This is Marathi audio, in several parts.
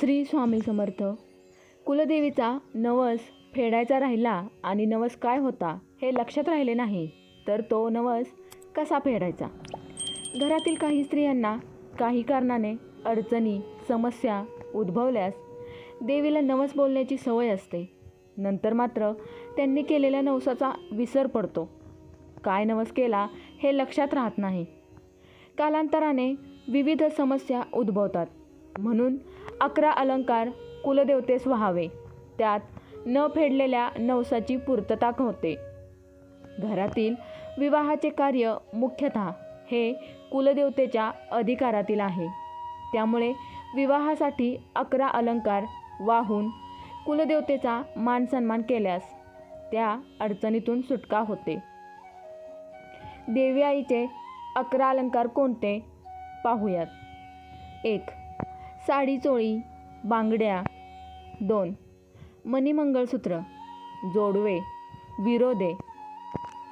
श्री स्वामी समर्थ. कुलदेवीचा नवस फेडायचा राहिला आणि नवस काय होता हे लक्षात राहिले नाही तर तो नवस कसा फेडायचा? घरातील काही स्त्रियांना काही कारणाने अडचणी समस्या उद्भवल्यास देवीला नवस बोलण्याची सवय असते. नंतर मात्र त्यांनी केलेल्या नवसाचा विसर पडतो. काय नवस केला हे लक्षात राहत नाही. कालांतराने विविध समस्या उद्भवतात. म्हणून अकरा अलंकार कुलदेवतेस व्हावे. त्यात न फेडलेल्या नवसाची पूर्तता होते. घरातील विवाहाचे कार्य मुख्यतः हे कुलदेवतेच्या अधिकारातील आहे. त्यामुळे विवाहासाठी अकरा अलंकार वाहून कुलदेवतेचा मानसन्मान केल्यास त्या अडचणीतून सुटका होते. देवी आईचे अकरा अलंकार कोणते? पाहूयात. एक साडी चोळी बांगड्या. दोन. मणिमंगळसूत्र जोडवे विरोदे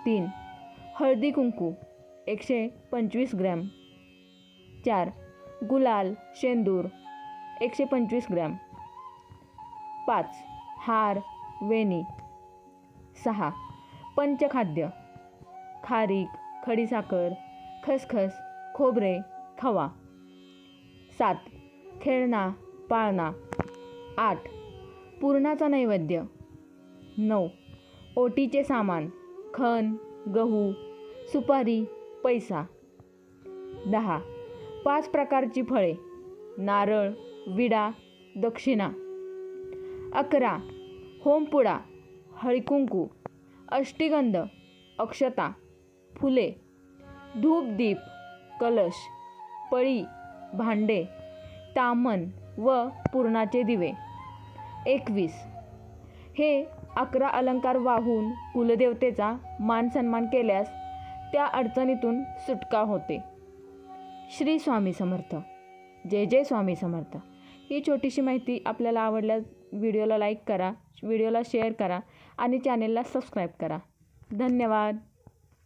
तीन. हळदी कुंकू एकशे पंचवीस ग्रॅम. चार. गुलाल शेंदूर एकशे पंचवीस ग्रॅम. पाच. हार वेणी. सहा. पंचखाद्य. खारीक खडीसाखर खसखस खोबरे खवा. सात. खेळणा पाळणा. आठ. पुरणाचा नैवेद्य. नऊ. ओटीचे सामान. खण गहू सुपारी पैसा. दहा. पाच प्रकारची फळे. नारळ विडा दक्षिणा. अकरा. होमपुडा हळकुंकू अष्टीगंध अक्षता फुले. धूपदीप कलश पळी भांडे. तामन व पुरणाचे दिवे. एकवीस. हे अकरा अलंकार वाहून कुलदेवतेचा मान सन्मान केल्यास त्या अडचणीतून सुटका होते. श्री स्वामी समर्थ. जय जय स्वामी समर्थ. ही छोटीशी माहिती आपल्याला आवडल्यास व्हिडिओला लाईक करा व्हिडिओला शेअर करा आणि चॅनेलला सबस्क्राईब करा. धन्यवाद.